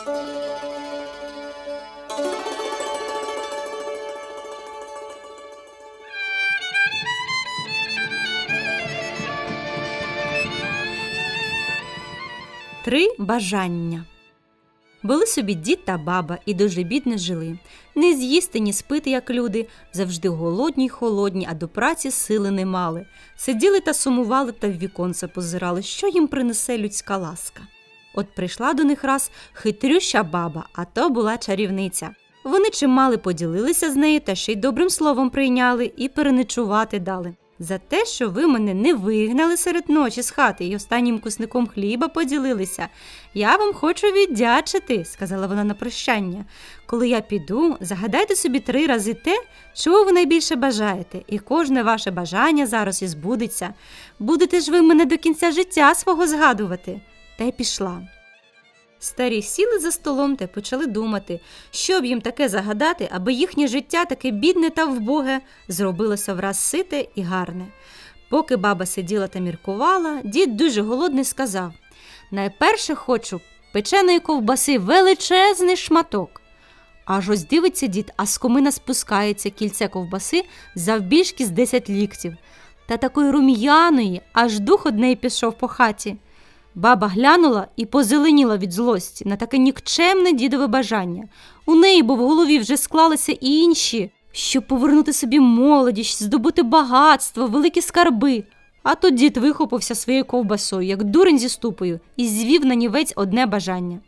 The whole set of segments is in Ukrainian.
Три бажання. Були собі дід та баба і дуже бідно жили. Не з'їсти, ні спити, як люди, завжди голодні й холодні, а до праці сили не мали. Сиділи та сумували та в віконце позирали, що їм принесе людська ласка. От прийшла до них раз хитрюща баба, а то була чарівниця. Вони чимали поділилися з нею та ще й добрим словом прийняли і переночувати дали. За те, що ви мене не вигнали серед ночі з хати і останнім кусником хліба поділилися, я вам хочу віддячити, сказала вона на прощання. Коли я піду, загадайте собі три рази те, чого ви найбільше бажаєте, і кожне ваше бажання зараз і збудеться. Будете ж ви мене до кінця життя свого згадувати. Та й пішла. Старі сіли за столом та почали думати, що б їм таке загадати, аби їхнє життя таке бідне та вбоге зробилося враз сите і гарне. Поки баба сиділа та міркувала, дід дуже голодний сказав: Найперше хочу печеної ковбаси величезний шматок. Аж ось дивиться дід, а з комина спускається кільце ковбаси завбільшки з 10 ліктів. Та такої рум'яної, аж дух однеї пішов по хаті. Баба глянула і позеленіла від злості на таке нікчемне дідове бажання. У неї, бо в голові вже склалися і інші, щоб повернути собі молодість, здобути багатство, великі скарби. А тут дід вихопився своєю ковбасою, як дурень зі ступою, і звів на нівець одне бажання.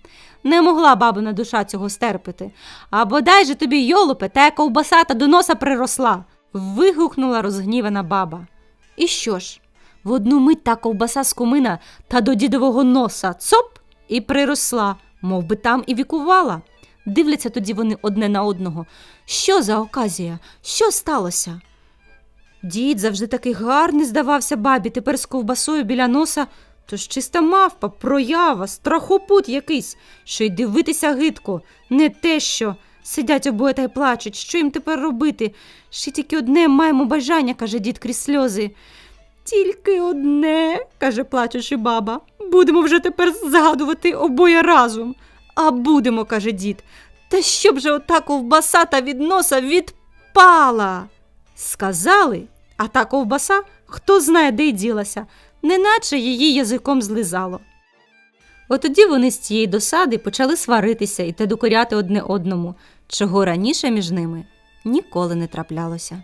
Не могла бабина душа цього стерпити. А бодай же тобі, йолупе, та ковбаса та до носа приросла. вигукнула розгнівана баба. І що ж? В одну мить та ковбаса з кумина та до дідового носа цоп і приросла, мов би там і вікувала. Дивляться тоді вони одне на одного. Що за оказія? Що сталося? Дід завжди такий гарний здавався бабі, тепер з ковбасою біля носа. То ж чиста мавпа, проява, страхопут якийсь, що й дивитися гидко, не те що. Сидять обоє та й плачуть. Що їм тепер робити? Ще тільки одне маємо бажання, каже дід крізь сльози. Тільки одне, каже плачучи баба. Будемо вже тепер згадувати обоє разом. А будемо, каже дід. Та щоб же ота ковбаса та від носа відпала. Сказали, а та ковбаса хто знає, де й ділася, неначе її язиком злизало. Отоді вони з цієї досади почали сваритися і те докоряти одне одному, чого раніше між ними ніколи не траплялося.